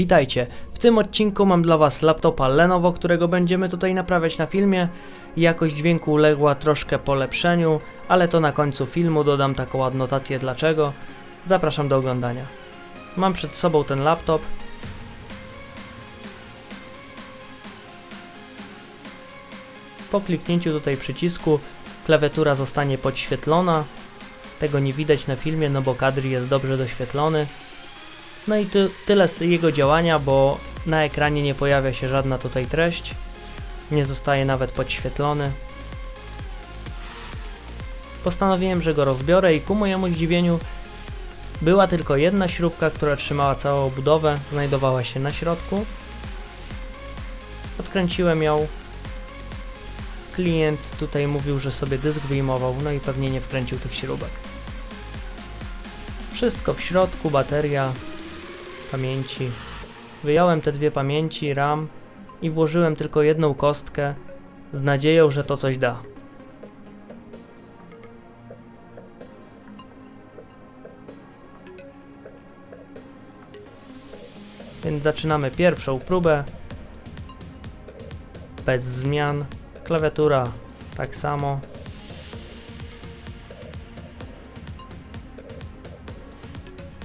Witajcie. W tym odcinku mam dla Was laptopa Lenovo, którego będziemy tutaj naprawiać na filmie. Jakość dźwięku uległa troszkę polepszeniu, ale to na końcu filmu dodam taką adnotację dlaczego. Zapraszam do oglądania. Mam przed sobą ten laptop. Po kliknięciu tutaj przycisku klawiatura zostanie podświetlona. Tego nie widać na filmie, no bo kadr jest dobrze doświetlony. No i ty, tyle z jego działania, bo na ekranie nie pojawia się żadna tutaj treść. Nie zostaje nawet podświetlony. Postanowiłem, że go rozbiorę i ku mojemu zdziwieniu była tylko jedna śrubka, która trzymała całą budowę, znajdowała się na środku. Odkręciłem ją. Klient tutaj mówił, że sobie dysk wyjmował, no i pewnie nie wkręcił tych śrubek. Wszystko w środku, bateria, pamięci. Wyjąłem te dwie pamięci, RAM i włożyłem tylko jedną kostkę z nadzieją, że to coś da. Więc zaczynamy pierwszą próbę. Bez zmian. Klawiatura tak samo.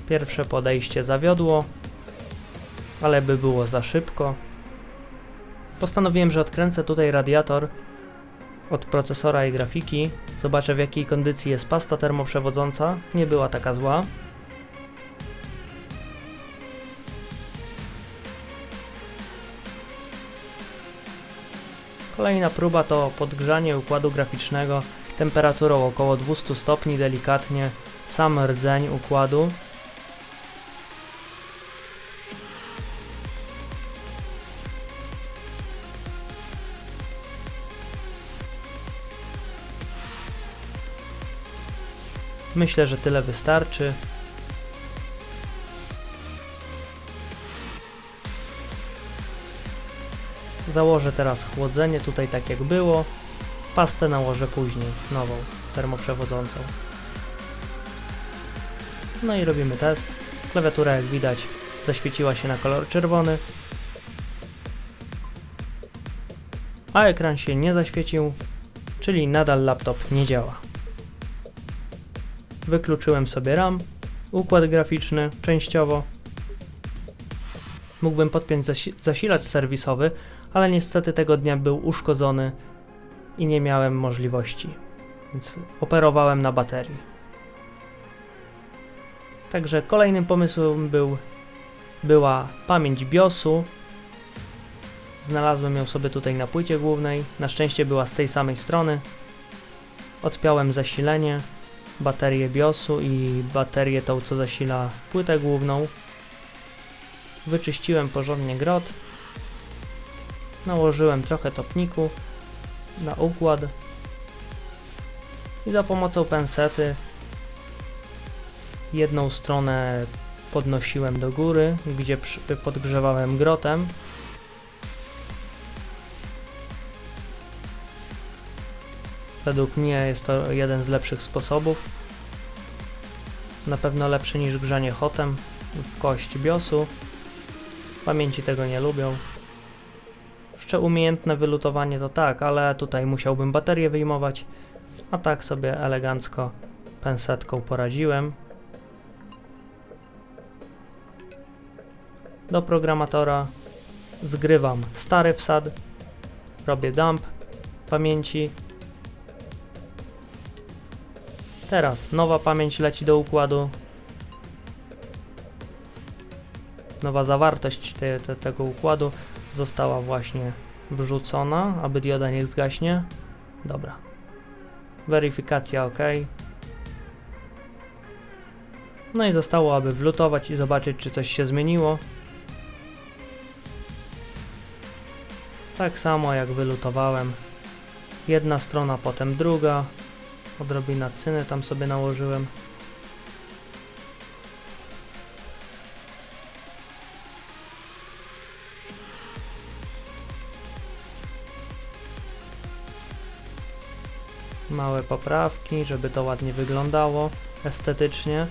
Pierwsze podejście zawiodło, ale by było za szybko. Postanowiłem, że odkręcę tutaj radiator od procesora i grafiki. Zobaczę w jakiej kondycji jest pasta termoprzewodząca. Nie była taka zła. Kolejna próba to podgrzanie układu graficznego temperaturą około 200 stopni delikatnie, sam rdzeń układu. Myślę, że tyle wystarczy. Założę teraz chłodzenie tutaj tak jak było. Pastę nałożę później, nową, termoprzewodzącą. No i robimy test. Klawiatura jak widać zaświeciła się na kolor czerwony. A ekran się nie zaświecił, czyli nadal laptop nie działa. Wykluczyłem sobie RAM, układ graficzny częściowo. Mógłbym podpiąć zasi zasilacz serwisowy, ale niestety tego dnia był uszkodzony i nie miałem możliwości, więc operowałem na baterii. Także kolejnym pomysłem był, była pamięć BIOSu. Znalazłem ją sobie tutaj na płycie głównej. Na szczęście była z tej samej strony. Odpiąłem zasilenie, baterię BIOSu i baterię tą, co zasila płytę główną. Wyczyściłem porządnie grot. Nałożyłem trochę topniku na układ i za pomocą pensety jedną stronę podnosiłem do góry, gdzie podgrzewałem grotem. Według mnie jest to jeden z lepszych sposobów. Na pewno lepszy niż grzanie hotem w kość biosu. Pamięci tego nie lubią. Jeszcze umiejętne wylutowanie to tak, ale tutaj musiałbym baterię wyjmować, a tak sobie elegancko pensetką poradziłem. Do programatora zgrywam stary wsad, robię dump pamięci. Teraz nowa pamięć leci do układu. Nowa zawartość te, te, tego układu została właśnie wrzucona, aby dioda niech zgaśnie. Dobra. Weryfikacja OK. No i zostało, aby wlutować i zobaczyć, czy coś się zmieniło. Tak samo jak wylutowałem. Jedna strona, potem druga. Odrobina cyny tam sobie nałożyłem. Małe poprawki, żeby to ładnie wyglądało estetycznie.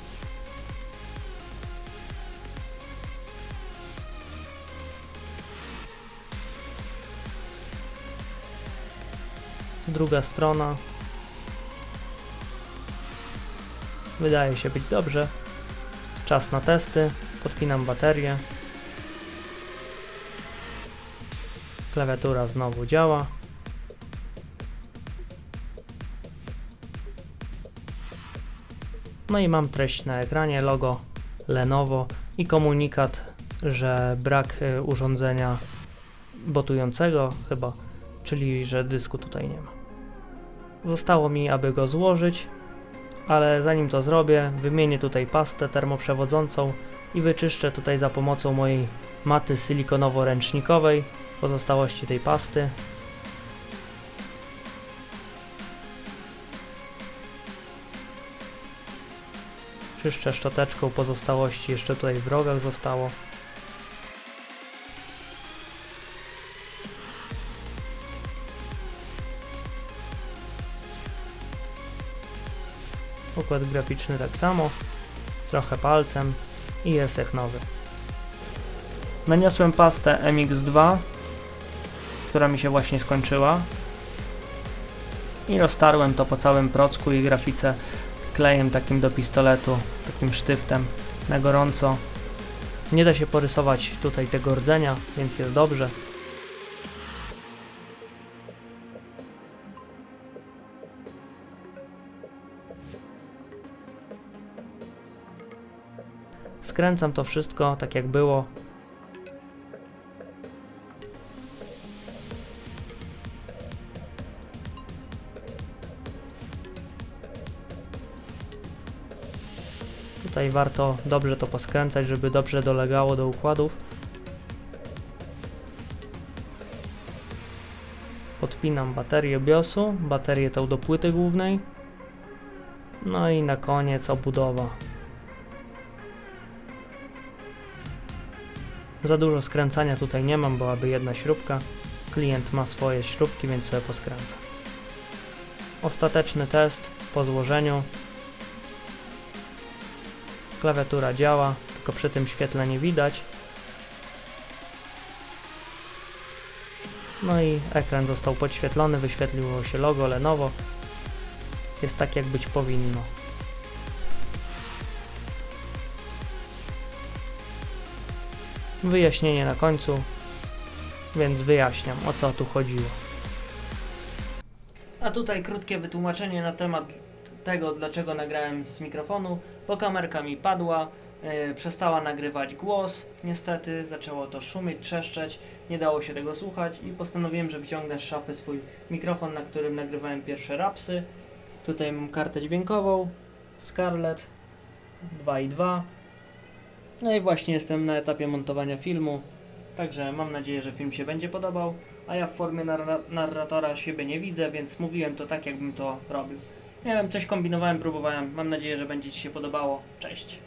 druga strona Wydaje się być dobrze. Czas na testy. Podpinam baterię. Klawiatura znowu działa. No i mam treść na ekranie, logo Lenovo i komunikat, że brak y, urządzenia botującego chyba, czyli że dysku tutaj nie ma. Zostało mi, aby go złożyć, ale zanim to zrobię, wymienię tutaj pastę termoprzewodzącą i wyczyszczę tutaj za pomocą mojej maty silikonowo-ręcznikowej pozostałości tej pasty. Czyszczę szczoteczką pozostałości, jeszcze tutaj w rogach zostało. Układ graficzny tak samo, trochę palcem i jest jak nowy. Naniosłem pastę MX2, która mi się właśnie skończyła i roztarłem to po całym procku i grafice klejem takim do pistoletu, takim sztywtem na gorąco. Nie da się porysować tutaj tego rdzenia, więc jest dobrze. Skręcam to wszystko tak jak było. Tutaj warto dobrze to poskręcać, żeby dobrze dolegało do układów. Podpinam baterię BIOSu, baterię tą do płyty głównej. No i na koniec obudowa. Za dużo skręcania tutaj nie mam, byłaby jedna śrubka. Klient ma swoje śrubki, więc sobie poskręcę. Ostateczny test po złożeniu. Klawiatura działa, tylko przy tym świetle nie widać. No i ekran został podświetlony, wyświetliło się logo Lenovo. Jest tak jak być powinno. Wyjaśnienie na końcu, więc wyjaśniam o co tu chodziło. A tutaj krótkie wytłumaczenie na temat tego, dlaczego nagrałem z mikrofonu, bo kamerka mi padła, yy, przestała nagrywać głos, niestety zaczęło to szumieć, trzeszczeć, nie dało się tego słuchać i postanowiłem, że wyciągnę z szafy swój mikrofon, na którym nagrywałem pierwsze rapsy. Tutaj mam kartę dźwiękową, Scarlett 2.2. No i właśnie jestem na etapie montowania filmu, także mam nadzieję, że film się będzie podobał, a ja w formie narra- narratora siebie nie widzę, więc mówiłem to tak, jakbym to robił. Nie wiem, coś kombinowałem, próbowałem. Mam nadzieję, że będzie Ci się podobało. Cześć.